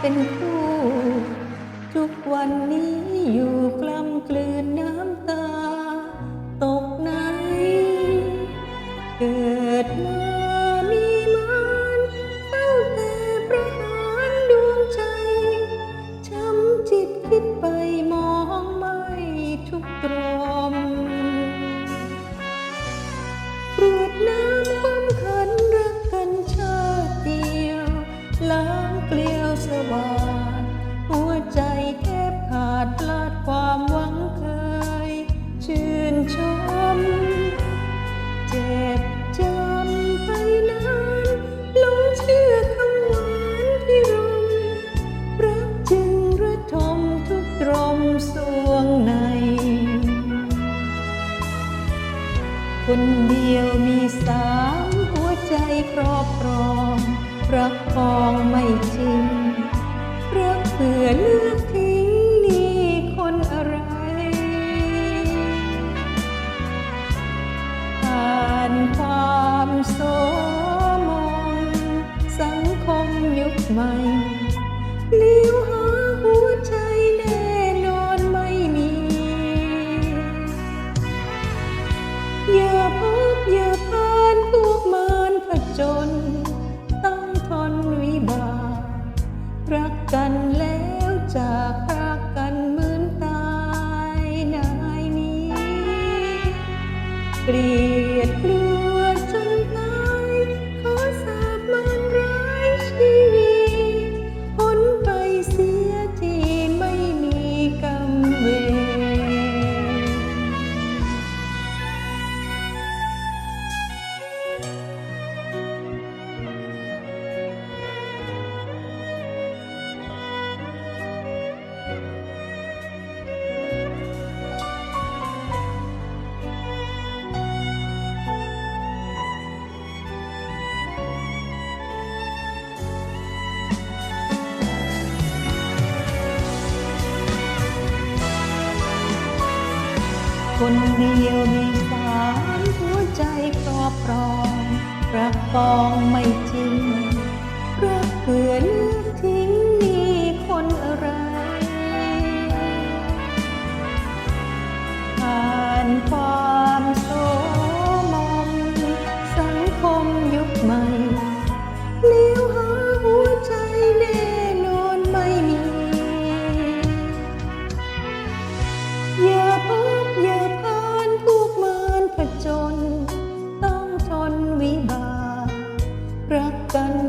เป็นคู่ ทุกวันนี้อยู่กล้ำกลืนน้ำตา สวงใน คนเดียวมีสามหัวใจครอบครองรักคองไม่จริงเรักเผื่อเลือกทิ้งนี่คนอะไรผ่านความโสมองสังคมยุคใหม่ กันแล้วจากรักกันเหมือนตายนายนี้ เกลียดกลัว คนเดียวมีสารหัวใจครอบครองรักฟองไม่จริงรักเกิน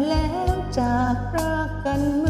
แล้วจากรักกัน